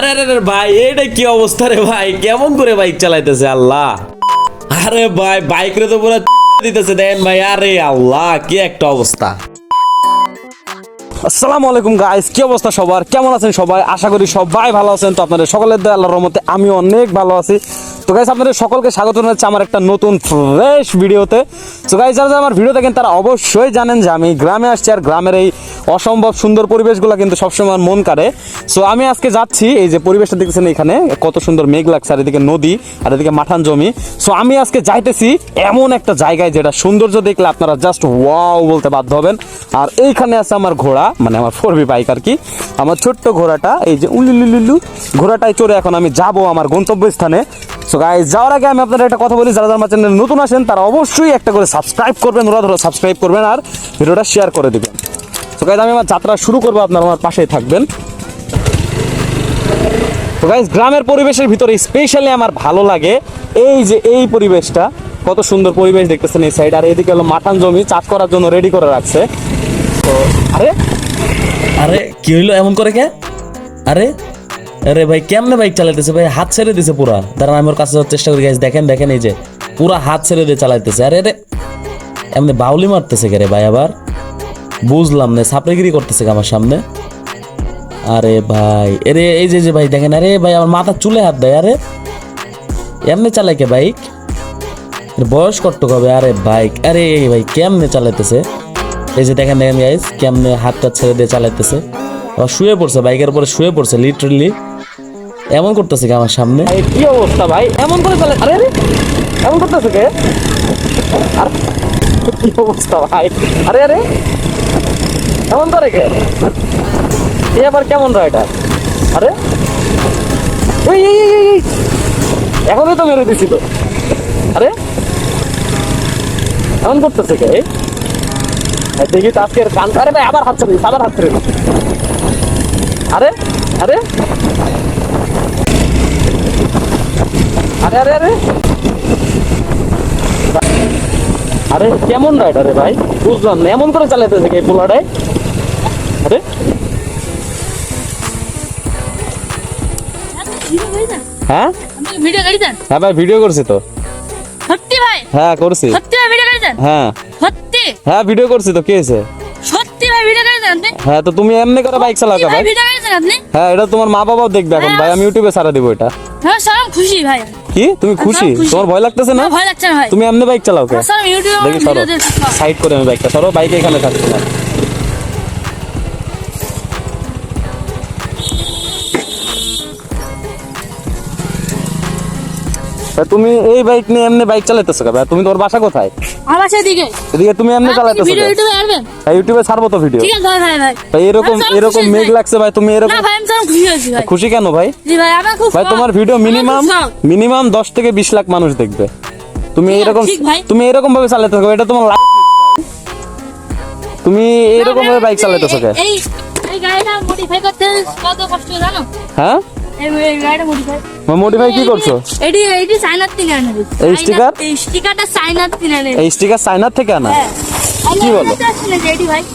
আরে আরে ভাই এটা কি অবস্থা রে ভাই? কেমন করে বাইক চালাইতেছে আল্লাহ? আরে ভাই বাইক রে তো পুরো দিতেছে, দেন ভাই, আরে আল্লাহ, কি একটা অবস্থা। আসসালামু আলাইকুম গাইস কি অবস্থা সবার? কেমন আছেন সবাই? আশা করি সবাই ভালো আছেন। তো আপনাদের সকলের দয়া আল্লাহর রহমতে আমি অনেক ভালো আছি। তো গাইস আপনাদের সকলকে স্বাগত জানাচ্ছি আমার একটা নতুন ফ্রেশ ভিডিওতে তো গাইজ যারা আমার ভিডিও দেখেন, তারা অবশ্যই জানেন যে আমি গ্রামে আসছি আর গ্রামের এই অসম্ভব সুন্দর পরিবেশগুলো কিন্তু সবসময় মন কাড়ে। সো আমি আজকে যাচ্ছি, এই যে পরিবেশটা দেখতেছেন এখানে, কত সুন্দর মেঘ লাগছে, আর এদিকে নদী, আর এদিকে মাঠান জমি। সো আমি আজকে যাইতেছি এমন একটা জায়গায় যেটা সৌন্দর্য দেখলে আপনারা জাস্ট ওয়াও বলতে বাধ্য হবেন। আর এইখানে আছে আমার ঘোড়া মানে আমার ফোর ফোরবি বাইক আর কি। আমার ছোট্ট ঘোড়াটা, এই যে উলুলুলুলু ঘোড়াটাই চড়ে এখন আমি যাব আমার গন্তব্যস্থানে। সো গাইজ যাওয়ার আগে আমি আপনাদের একটা কথা বলি, যারা আমার চ্যানেলে নতুন আসেন, তারা অবশ্যই একটা করে সাবস্ক্রাইব করবেন, ওরা ধরো সাবস্ক্রাইব করবেন আর ভিডিওটা শেয়ার করে দেবেন। সো গাইজ আমি আমার যাত্রা শুরু করব, আপনারা আমার পাশেই থাকবেন। তো গাইজ গ্রামের পরিবেশের ভিতরে স্পেশালি আমার ভালো লাগে এই যে এই পরিবেশটা, কত সুন্দর পরিবেশ দেখতেছেন এই সাইড আর এদিকে হলো মাঠান জমি, চাষ করার জন্য রেডি করে রাখছে। তো আরে? আরে, কি হইল? এমন করে কে? আরে? আরে ভাই, কেমনে বাইক চালাইতেছে? ভাই, হাত ছেড়ে দিছে পুরা। দাঁড়ান, আমি ওর কাছে যাওয়ার চেষ্টা করি গাইজ দেখেন দেখেন এই যে, পুরা হাত ছেড়ে দিয়ে চালাইতেছে। আরে আরে, এমনি বাউলি মারতেছে কে রে ভাই আবার? বুঝলাম না সাপড়েগিরি করতেছে আমার সামনে? আরে ভাই, আরে, এই যে যে ভাই, দেখেন, আরে ভাই, আমার মাথা চুলে হাত দেয়, আরে। এমনি চালাই কে বাইক বয়স কত হবে? আরে বাইক আরে ভাই, কেমনে চালাইতেছে? এই যে দেখেন দেখেন গাইস কেমনে হাতটা ছেড়ে দিয়ে চালাইতেছে। শুয়ে পড়ছে বাইকের উপরে শুয়ে পড়ছে লিটারালি এমন করতেছে কি আমার সামনে? এই কি অবস্থা ভাই? এমন করে চলে আরে আরে এমন করতেছে কে? আর কি অবস্থা ভাই? আরে আরে এমন করে কে? এ আবার কেমন আরে এই এই, এই, এই। এখনই তো মেরে দিছিল। আরে এমন করতেছে কে? এই? এই দেখি তো আজকের কান আরে ভাই আবার হাত ছেড়ে আবার হাত ছেড়ে। আরে আরে। আরে আরে আরে। আরে কেমন রাইডার রে ভাই? বুঝলাম না এমন করে চালাইতেছে কি পোলাটাই? আরে। হ্যাঁ? ভিডিও গাড়িছেন হ্যাঁ ভাই ভিডিও করছি তো। সত্যি ভাই? হ্যাঁ করছি। সত্যি ভাই ভিডিও গাড়িছেন হ্যাঁ। সত্যি? হ্যাঁ ভিডিও করছি তো কি হয়েছে? সত্যি ভাই ভিডিও আপনি? হ্যাঁ তো তুমি এমনি করে বাইক চালাও ভাই? ভাই ভিডিও গাড়িছেন আপনি? হ্যাঁ এটা তোমার মা বাবাও দেখবে এখন। ভাই আমি ইউটিউবে সারা দিব এটা। হ্যাঁ স্যার আমি খুশি ভাই। কি? তুমি খুশি? তোমার ভয় লাগতেছে না? ভয় লাগছে না ভাই। তুমি এমনি বাইক চালাও কে? স্যার ইউটিউবে দেখি সাইড করে আমি বাইকটা সরো। বাইক এখানে থাকছে না। তুমি এই বাইক নিয়ে এমনি বাইক চালাইতেছো কে ভাই? তুমি তোমার বাসা কোথায়? আমার বাসার দিকে এদিকে তুমি এমনি চালাইতেছো ভিডিও? ইউটিউবে আসবেন হ্যাঁ, ইউটিউবে ছাড়বো তো ভিডিও ঠিক আছে ভাই ভাই ভাই ভাই এরকম এরকম মেঘ লাগছে ভাই তুমি এরকম না ভাই আমি খুশি হয়েছি ভাই। খুশি কেন ভাই? জি ভাই আমার খুব ভাই তোমার ভিডিও মিনিমাম মিনিমাম দশ থেকে বিশ লাখ মানুষ দেখবে। তুমি এরকম তুমি এরকম ভাবে চালাতে থাকো এটা তোমার লাইফ তুমি এরকম ভাবে বাইক চালাইতেছো কে এই এই গাড়িটা মডিফাই করতে কত কষ্ট জানো? হ্যাঁ? মডিফাই। মডিফাই কি করছ? এটি এটি চাইনার থেকে আনে। এই sticker? এই স্টিকারটা চাইনার থেকে আনে। এই স্টিকার চাইনার থেকে আনা? কি বলো?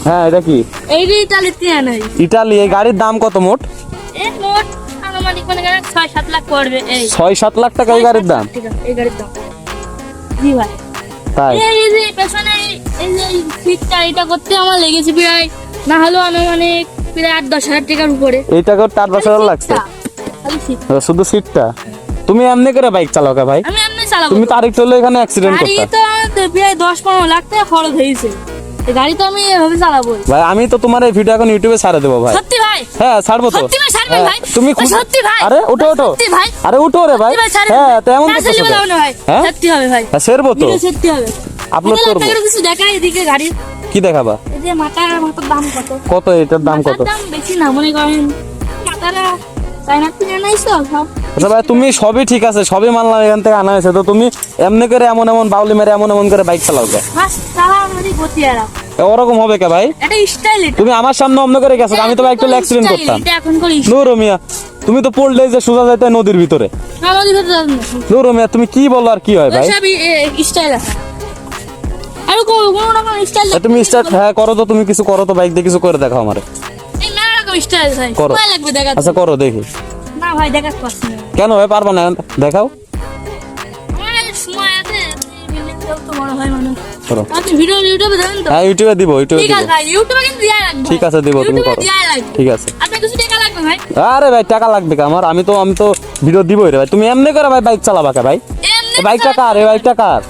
হ্যাঁ এটা কি? এইটি ইতালির থেকে আনে। ইটালি এই গাড়ির দাম কত মোট? এই মোট আনুমানিক মানে ছয় সাত লাখ পড়বে এই। ছয় সাত লাখ টাকা এই গাড়ির দাম? এই গাড়ির দাম। জি ভাই। তাই? এই এই যে পেছনে এই- এই যে সিটটা এটা করতে আমার লেগেছে প্রায় না হলেও আনুমানিক প্রায় আট দশ হাজার টাকার উপরে। এইটা করতে আট বছর লাগছে? খালি সিট শুধু সিটটা তুমি এমনি করে বাইক চালাও কে ভাই? আমি এমনি চালাবো। তুমি তো আরেকটু হলে এখানে অ্যাক্সিডেন্ট করতে। আমার তো প্রায় দশ পনেরো লাখ টাকা খরচ হয়েছে। এই গাড়ি তো আমি এভাবে চালাবো ভাই আমি তো তোমার এই ভিডিও এখন ইউটিউবে ছাড়ে দেবো ভাই। সত্যি ভাই? হ্যাঁ ছাড়বো তো। সত্যি ভাই ছাড়বেন হ্যাঁ, ভাই? তুমি সত্যি ভাই? আরে উঠো উঠো। সত্যি ভাই? আরে উঠো রে ভাই। হ্যাঁ তো এমন? না ভাই। হ্যাঁ? সত্যি হবে ভাই। হ্যাঁ সেরবো তো। সত্যি হবে। আপলোড করব। কিছু দেখাই এদিকে গাড়ি। কি দেখাবা? এই যে মাথার মাথার দাম কত? কত এটার দাম কত? দাম বেশি না মনে করেন। মাথারা সব আচ্ছা ভাই তুমি সবই ঠিক আছে সবই মানলাম এখান থেকে আনা হয়েছে তো তুমি এমনি করে এমন এমন বাউলি মেরে এমন এমন করে বাইক চালাও কে? ওরকম হবে কে ভাই? তুমি আমার সামনে অমন করে গেছো আমি তো বাইকটা অ্যাক্সিডেন্ট করতাম। এটা এখন করে নূর মিয়া তুমি তো পড়লে যে সোজা যাইতে নদীর ভিতরে। না নূর মিয়া তুমি কি বলো আর কি হয় ভাই? স্টাইল আছে। তুমি স্টার্ট হ্যাঁ করো তো তুমি কিছু করো তো বাইক দিয়ে কিছু করে দেখাও আমারে। স্টাইল ভাই করো। লাগবে দেখা আচ্ছা করো দেখি। না ভাই না। কেন ভাই পারবা না? দেখাও। সময় আছে তো বড় হয় মানুষ। করো। আপনি ভিডিও ইউটিউবে দেবেন তো। হ্যাঁ ইউটিউবে দিব ইউটিউবে ঠিক আছে ভাই ইউটিউবে কিন্তু দেয়া লাগবে ঠিক আছে, দিব, তুমি করো। ঠিক আছে। আপনার কিছু টাকা লাগবে ভাই। আরে ভাই টাকা লাগবে কে আমার? আমি তো আমি তো ভিডিও দিবই রে ভাই। তুমি এমনি করে ভাই বাইক চালাবা কে ভাই? বাইকটা কার? এই বাইকটা কার?